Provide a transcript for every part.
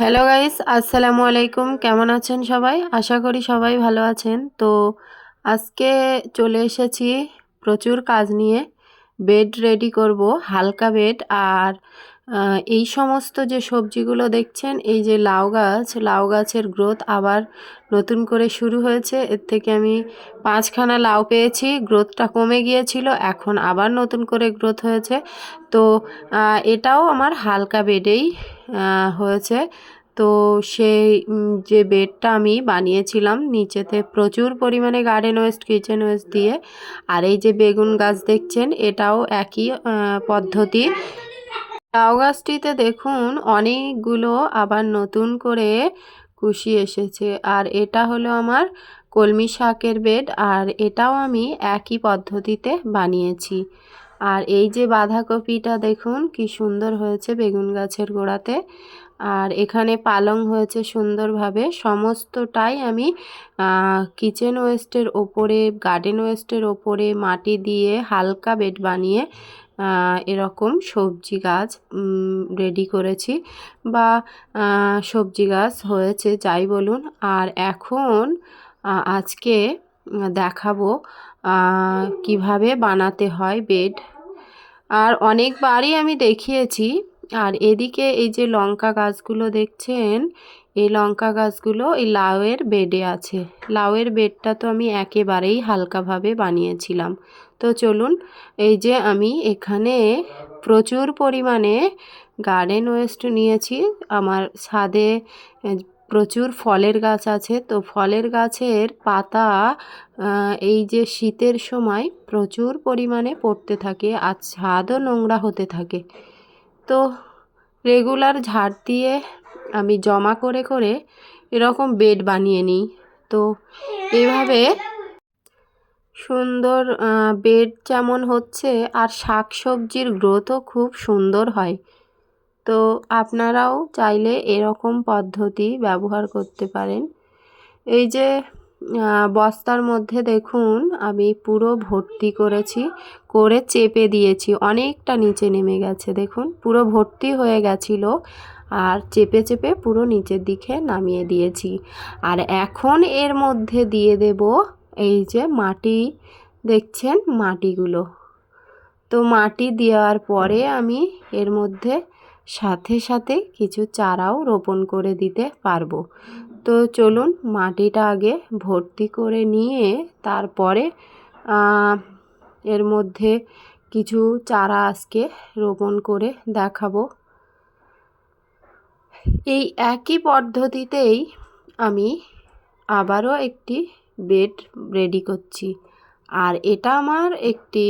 Hello guys আসসালামু আলাইকুম কেমন আছেন সবাই? আশা করি সবাই ভালো আছেন। তো আজকে চলে এসেছি প্রচুর কাজ নিয়ে। বেড রেডি করব, হালকা বেড আর এই সমস্ত যে সবজিগুলো দেখছেন, এই যে লাউ গাছ, লাউ গাছের গ্রোথ আবার নতুন করে শুরু হয়েছে। এর থেকে আমি পাঁচখানা লাউ পেয়েছি, গ্রোথটা কমে গিয়েছিল, এখন আবার নতুন করে গ্রোথ হয়েছে। তো এটাও আমার হালকা বেডেই হয়েছে। তো সেই যে বেডটা আমি বানিয়েছিলাম, নিচেতে প্রচুর পরিমাণে গার্ডেন ওয়েস্ট কিচেন ওয়েস্ট দিয়ে, আর এই যে বেগুন গাছ দেখছেন, এটাও একই পদ্ধতি। লাউ গাছটিতে দেখুন, অনেকগুলো আবার নতুন করে কুশি এসেছে। আর এটা হলো আমার কলমি শাকের বেড, আর এটাও আমি একই পদ্ধতিতে বানিয়েছি। আর এই যে বাঁধাকপিটা দেখুন, কি সুন্দর হয়েছে বেগুন গাছের গোড়াতে। আর এখানে পালং হয়েছে সুন্দরভাবে। সমস্তটাই আমি কিচেন ওয়েস্টের ওপরে গার্ডেন ওয়েস্টের ওপরে মাটি দিয়ে হালকা বেড বানিয়ে এরকম সবজি গাছ রেডি করেছি বা সবজি গাছ হয়েছে, যাই বলুন। আর এখন আজকে দেখাবো কীভাবে বানাতে হয় বেড আর অনেকবারই আমি দেখিয়েছি, আর এদিকে এই যে লঙ্কা গাছগুলো দেখছেন, এই লঙ্কা গাছগুলো এই লাউয়ের বেডে আছে। লাউয়ের বেডটা তো আমি একেবারেই হালকাভাবে বানিয়েছিলাম। তো চলুন, এই যে আমি এখানে প্রচুর পরিমাণে গার্ডেন ওয়েস্ট নিয়েছি। আমার ছাদে প্রচুর ফলের গাছ আছে। তো ফলের গাছের পাতা এই যে শীতের সময় প্রচুর পরিমাণে পড়তে থাকে আর ছাদও নোংরা হতে থাকে। তো রেগুলার ঝাড় দিয়ে আমি জমা করে করে এরকম বেড বানিয়ে নিই। তো এভাবে সুন্দর বেড যেমন হচ্ছে আর শাক সবজির গ্রোথও খুব সুন্দর হয়। তো আপনারাও চাইলে এরকম পদ্ধতি ব্যবহার করতে পারেন। এই যে বস্তার মধ্যে দেখুন, আমি পুরো ভর্তি করেছি, করে চেপে দিয়েছি, অনেকটা নিচে নেমে গেছে, দেখুন, পুরো ভর্তি হয়ে গেছিল আর চেপে চেপে পুরো নিচের দিকে নামিয়ে দিয়েছি। আর এখন এর মধ্যে দিয়ে দেব এই যে মাটি দেখছেন মাটিগুলো। তো মাটি দেওয়ার পরে আমি এর মধ্যে সাথে সাথে কিছু চারাও রোপণ করে দিতে পারব। তো চলুন মাটিটা আগে ভর্তি করে নিয়ে তারপরে এর মধ্যে কিছু চারা আজকে রোপণ করে দেখাবো। এই একই পদ্ধতিতেই আমি আবারও একটি বেড রেডি করছি। আর এটা আমার একটি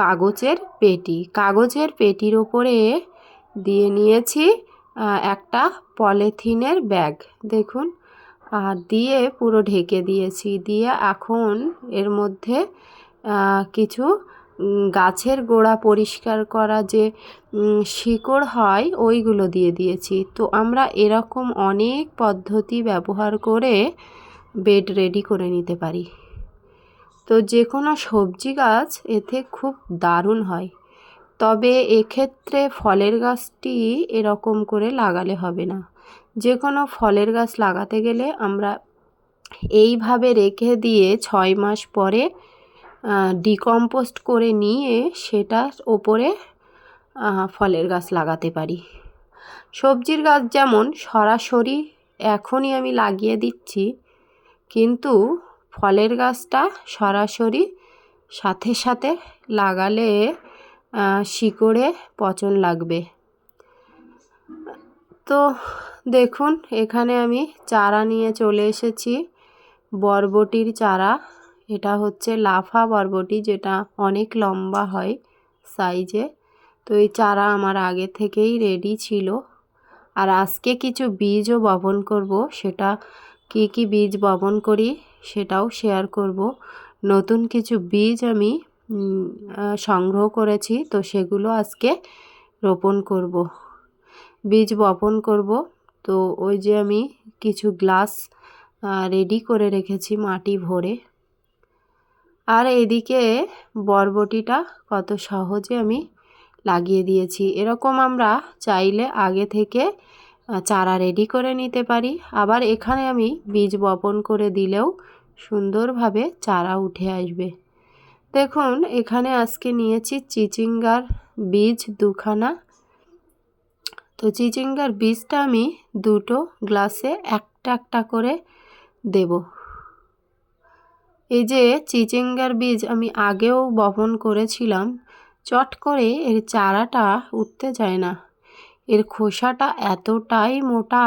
কাগজের পেটি। কাগজের পেটির ওপরে দিয়ে নিয়েছি একটা পলিথিনের ব্যাগ। দেখুন আর দিয়ে পুরো ঢেকে দিয়েছি। দিয়ে এখন এর মধ্যে কিছু গাছের গোড়া পরিষ্কার করা যে শিকড় হয়, ওইগুলো দিয়ে দিয়েছি। তো আমরা এরকম অনেক পদ্ধতি ব্যবহার করে বেড রেডি করে নিতে পারি। তো যে কোনো সবজি গাছ এতে খুব দারুণ হয়। তবে এক্ষেত্রে ফলের গাছটি এরকম করে লাগালে হবে না। যে কোনো ফলের গাছ লাগাতে গেলে আমরা এইভাবে রেখে দিয়ে ছয় মাস পরে ডিকম্পোস্ট করে নিয়ে সেটার ওপরে ফলের গাছ লাগাতে পারি। সবজির গাছ যেমন সরাসরি এখনই আমি লাগিয়ে দিচ্ছি, কিন্তু ফলের গাছটা সরাসরি সাথে সাথে লাগালে শিকড়ে পচন লাগবে। তো দেখুন, এখানে আমি চারা নিয়ে চলে এসেছি, বরবটির চারা। এটা হচ্ছে লাফা বরবটি যেটা অনেক লম্বা হয় সাইজে। তো এই চারা আমার আগে থেকেই রেডি ছিল। আর আজকে কিছু বীজও বপন করব, সেটা কি কি বীজ বপন করি সেটাও শেয়ার করব। নতুন কিছু বীজ আমি সংগ্রহ করেছি, তো সেগুলো আজকে রোপণ করব। বীজ বপন করব, তো ওই যে আমি কিছু গ্লাস রেডি করে রেখেছি মাটি ভরে। আর এদিকে বরবটিটা কত সহজে আমি লাগিয়ে দিয়েছি। এরকম আমরা চাইলে আগে থেকে চারা রেডি করে নিতে পারি। আবার এখানে আমি বীজ বপন করে দিলেও সুন্দরভাবে চারা উঠে আসবে। দেখুন, এখানে আজকে নিয়েছি চিচিঙ্গার বীজ দুখানা। তো চিচিঙ্গার বীজটা আমি দুটো গ্লাসে একটা একটা করে দেব। এই যে চিচিঙ্গার বীজ আমি আগেও বপন করেছিলাম, চট করে এর চারাটা উঠতে যায় না। এর খোসাটা এতটাই মোটা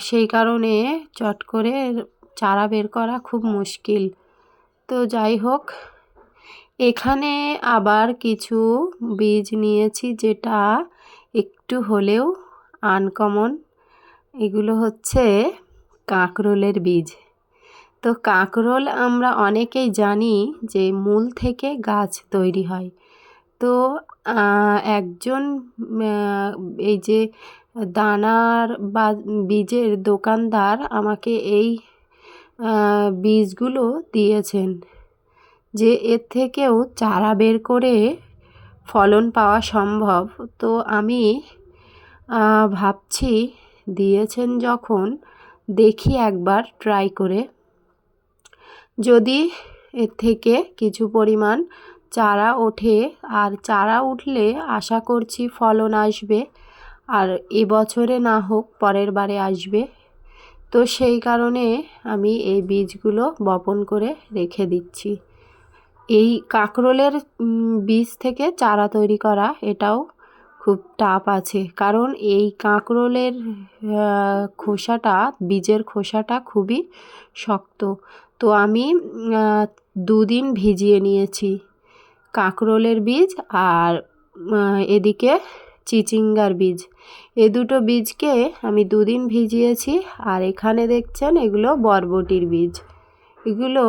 সেই কারণে চট করে চারা বের করা খুব মুশকিল। তো যাই হোক, এখানে আবার কিছু বীজ নিয়েছি যেটা একটু হলেও আনকমন। এগুলো হচ্ছে কাঁকরোলের বীজ। তো কাঁকরোল আমরা অনেকেই জানি যে মূল থেকে গাছ তৈরি হয়। তো একজন এই যে দানার বা বীজের দোকানদার আমাকে এই বীজগুলো দিয়েছেন যে এর থেকেও চারা বের করে ফলন পাওয়া সম্ভব। তো আমি ভাবছি দিয়েছেন যখন দেখি একবার, ট্রাই করে। যদি এর থেকে কিছু পরিমাণ চারা ওঠে, আর চারা উঠলে আশা করছি ফলন আসবে, আর এবছরে না হোক পরের বারে আসবে। তো সেই কারণে আমি এই বীজগুলো বপন করে রেখে দিচ্ছি। এই কাঁকরোলের বীজ থেকে চারা তৈরি করা এটাও খুব টাফ আছে। কারণ এই কাঁকরোলের খোসাটা, বীজের খোসাটা খুবই শক্ত। তো আমি দুদিন ভিজিয়ে নিয়েছি। কাঁকরোলের বীজ আর এদিকে চিচিঙ্গার বীজ। এ দুটো বীজকে আমি দুদিন ভিজিয়েছি আর এখানে দেখছেন এগুলো বরবটির বীজ। এগুলো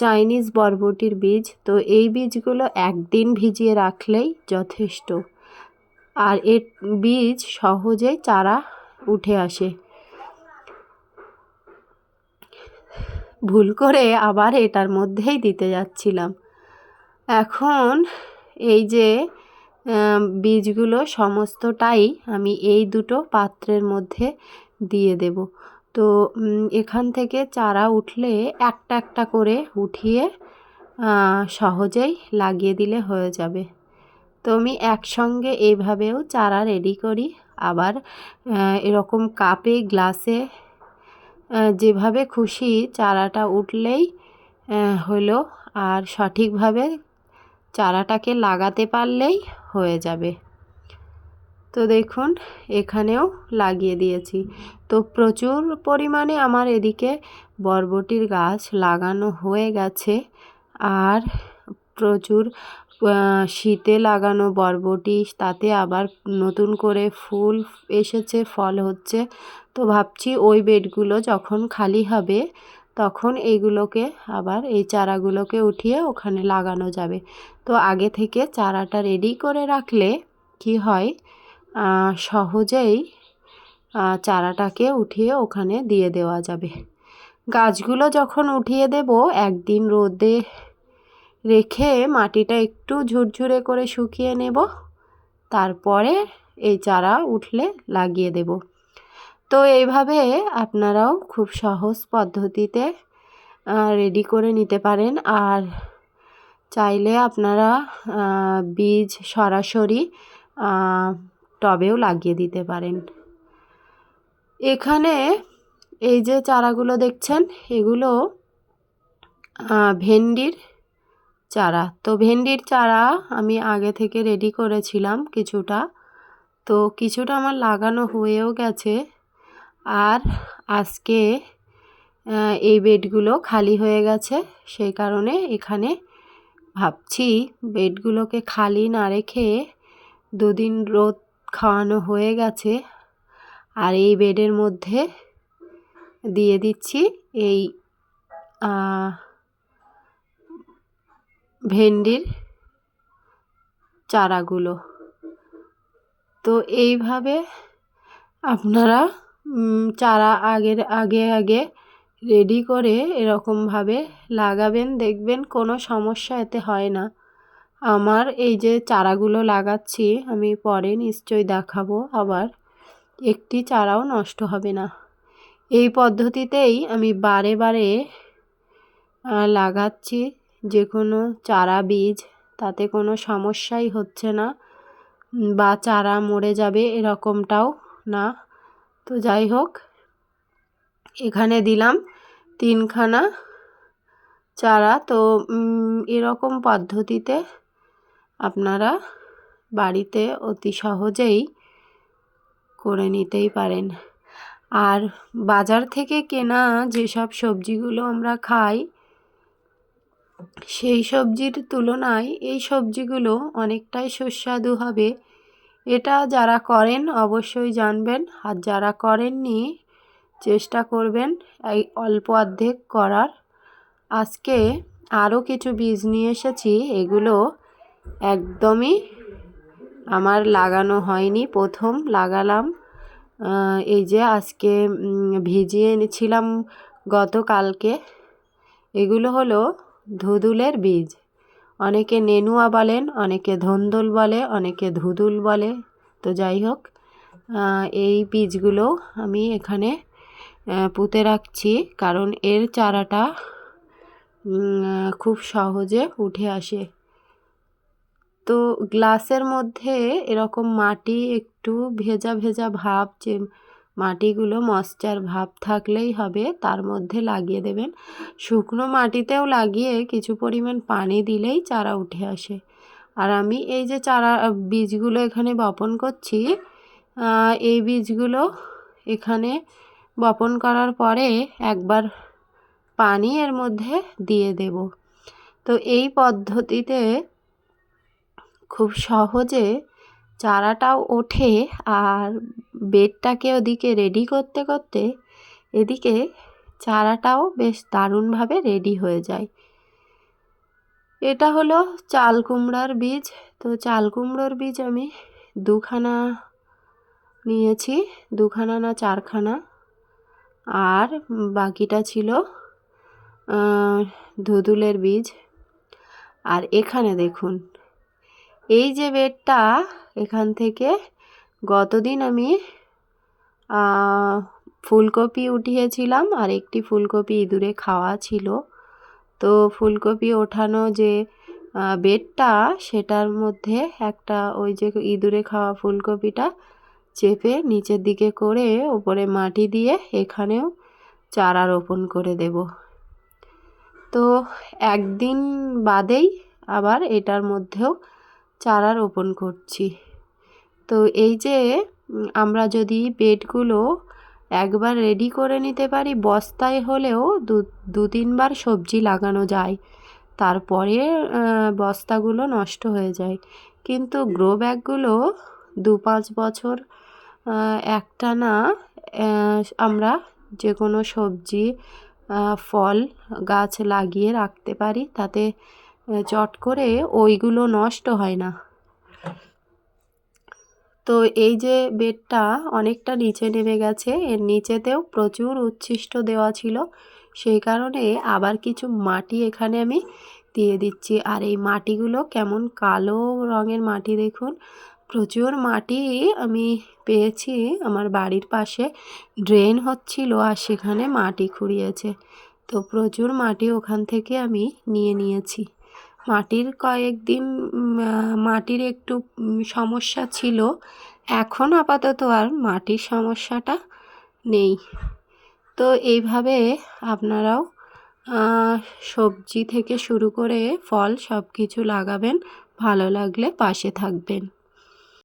চাইনিজ বরবটির বীজ। তো এই বীজগুলো একদিন ভিজিয়ে রাখলেই যথেষ্ট। আর এর বীজ সহজেই চারা উঠে আসে। ভুল করে আবার এটার মধ্যেই দিতে যাচ্ছিলাম। এখন এই যে বীজগুলো সমস্তটাই আমি এই দুটো পাত্রের মধ্যে দিয়ে দেব। তো এখান থেকে চারা উঠলে একটা একটা করে উঠিয়ে সহজেই লাগিয়ে দিলে হয়ে যাবে। তো আমি একসঙ্গে এইভাবেও চারা রেডি করি। আবার এরকম কাপে, গ্লাসে যেভাবে খুশি চারাটা উঠলেই হলো। আর সঠিকভাবে চারাটাকে লাগাতে পারলেই হয়ে যাবে। তো দেখুন, এখানেও লাগিয়ে দিয়েছি। তো প্রচুর পরিমাণে আমার এদিকে বরবটির গাছ লাগানো হয়ে গেছে। আর প্রচুর শীতে লাগানো বরবটি তাতে আবার নতুন করে ফুল এসেছে, ফল হচ্ছে। তো ভাবছি ওই বেডগুলো যখন খালি হবে, তখন এইগুলোকে আবার এই চারাগুলোকে উঠিয়ে ওখানে লাগানো যাবে। তো আগে থেকে চারাটা রেডি করে রাখলে কি হয় সহজেই চারাটাকে উঠিয়ে ওখানে দিয়ে দেওয়া যাবে। গাছগুলো যখন উঠিয়ে দেব, একদিন রোদে রেখে মাটিটা একটু ঝুরঝুরে করে শুকিয়ে নেব। তারপরে এই চারা উঠলে লাগিয়ে দেব। তো এইভাবে আপনারাও খুব সহজ পদ্ধতিতে রেডি করে নিতে পারেন। আর চাইলে আপনারা বীজ সরাসরি টবেও লাগিয়ে দিতে পারেন। এখানে এই যে চারাগুলো দেখছেন, এগুলো ভেন্ডির চারা। তো ভেন্ডির চারা আমি আগে থেকে রেডি করেছিলাম কিছুটা। তো কিছুটা আমার লাগানো হয়েও গেছে। আর আজকে এই বেডগুলো খালি হয়ে গেছে। সেই কারণে এখানে ভাবছি বেডগুলোকে খালি না রেখে দুদিন রোদ খাওয়ানো হয়ে গেছে। আর এই বেডের মধ্যে দিয়ে দিচ্ছি এই ভেন্ডির চারাগুলো। তো এইভাবে আপনারা চারা আগের, আগে আগে রেডি করে এরকমভাবে লাগাবেন, দেখবেন কোনো সমস্যা এতে হয় না। আমার এই যে চারাগুলো লাগাচ্ছি, আমি পরে নিশ্চয়ই দেখাবো আবার। একটি চারাও নষ্ট হবে না। এই পদ্ধতিতেই আমি বারে বারে লাগাচ্ছি। যে কোনো চারা বীজ, তাতে কোনো সমস্যাই হচ্ছে না বা চারা মরে যাবে এরকমটাও না। তো যাই হোক, এখানে দিলাম তিনখানা চারা। তো এরকম পদ্ধতিতে আপনারা বাড়িতে অতি সহজেই করে নিতেই পারেন। আর বাজার থেকে কেনা যেসব সবজিগুলো আমরা খাই সেই সবজির তুলনায় এই সবজিগুলো অনেকটাই সুস্বাদু হবে। এটা যারা করেন অবশ্যই জানবেন, আর যারা করেননি, চেষ্টা করবেন এই অল্প অর্ধেক করার। আজকে আরও কিছু বীজ নিয়ে এসেছি, এগুলো একদমই আমার লাগানো হয়নি, প্রথম লাগালাম। এই যে আজকে ভিজিয়ে এনেছিলাম গতকালকে। এগুলো হলো ধুদুলের বীজ। অনেকে নেনুয়া বলেন অনেকে ধন্দল বলে, অনেকে ধুদুল বলে। তো যাই হোক এই বীজগুলো আমি এখানে পুঁতে রাখছি কারণ এর চারাটা খুব সহজে উঠে আসে। তো গ্লাসের মধ্যে এরকম মাটি একটু ভেজা ভেজা ভাব যে মাটিগুলো ময়শ্চার ভাব থাকলেই হবে, তার মধ্যে লাগিয়ে দেবেন। শুকনো মাটিতেও লাগিয়ে কিছু পরিমাণ পানি দিলেই চারা উঠে আসে। আর আমি এই যে চারা, বীজগুলো এখানে বপন করছি এই বীজগুলো এখানে বপন করার পরে একবার পানি এর মধ্যে দিয়ে দেব। তো এই পদ্ধতিতে খুব সহজে চারাটাও ওঠে আর বেডটাকে ওদিকে রেডি করতে করতে এদিকে চারাটাও বেশ দারুণভাবে রেডি হয়ে যায়। এটা হলো চাল কুমড়ার বীজ। তো চাল কুমড়োর বীজ আমি দুখানা নিয়েছি, দুখানা না চারখানা। আর বাকিটা ছিল ধুদুলের বীজ। আর এখানে দেখুন, এই যে বেডটা এখান থেকে গতদিন আমি ফুলকপি উঠিয়েছিলাম আর একটি ফুলকপি ইঁদুরে খাওয়া ছিল। তো ফুলকপি ওঠানো যে বেডটা সেটার মধ্যে একটা ওই যে ইঁদুরে খাওয়া ফুলকপিটা চেপে নিচের দিকে করে ওপরে মাটি দিয়ে এখানেও চারা রোপণ করে দেব। তো একদিন বাদেই আবার এটার মধ্যেও চারা রোপণ করছি। তো এই যে আমরা যদি বেডগুলো একবার রেডি করে নিতে পারি বস্তায় হলেও দু দু তিনবার সবজি লাগানো যায়। তারপরে বস্তাগুলো নষ্ট হয়ে যায়। কিন্তু গ্রো ব্যাগগুলো দু পাঁচ বছর আহ, একটানা আহ, আমরা যে কোনো সবজি ফল গাছ লাগিয়ে রাখতে পারি। তাতে চট করে ওইগুলো নষ্ট হয় না। তো এই যে বেডটা অনেকটা নিচে নেমে গেছে, এর নিচেতেও প্রচুর উচ্ছিষ্ট দেওয়া ছিল। সেই কারণে আবার কিছু মাটি এখানে আমি দিয়ে দিচ্ছি। আর এই মাটিগুলো কেমন কালো রঙের মাটি দেখুন। প্রচুর মাটি আমি পেয়েছি। আমার বাড়ির পাশে ড্রেন হচ্ছিল আর সেখানে মাটি খুঁড়িয়েছে। তো প্রচুর মাটি ওখান থেকে আমি নিয়ে নিয়েছি। মাটির কয়েকদিন মাটির একটু সমস্যা ছিল। এখন আপাতত আর মাটির সমস্যাটা নেই। তো এইভাবে আপনারাও সবজি থেকে শুরু করে ফল সব কিছু লাগাবেন। ভালো লাগলে পাশে থাকবেন।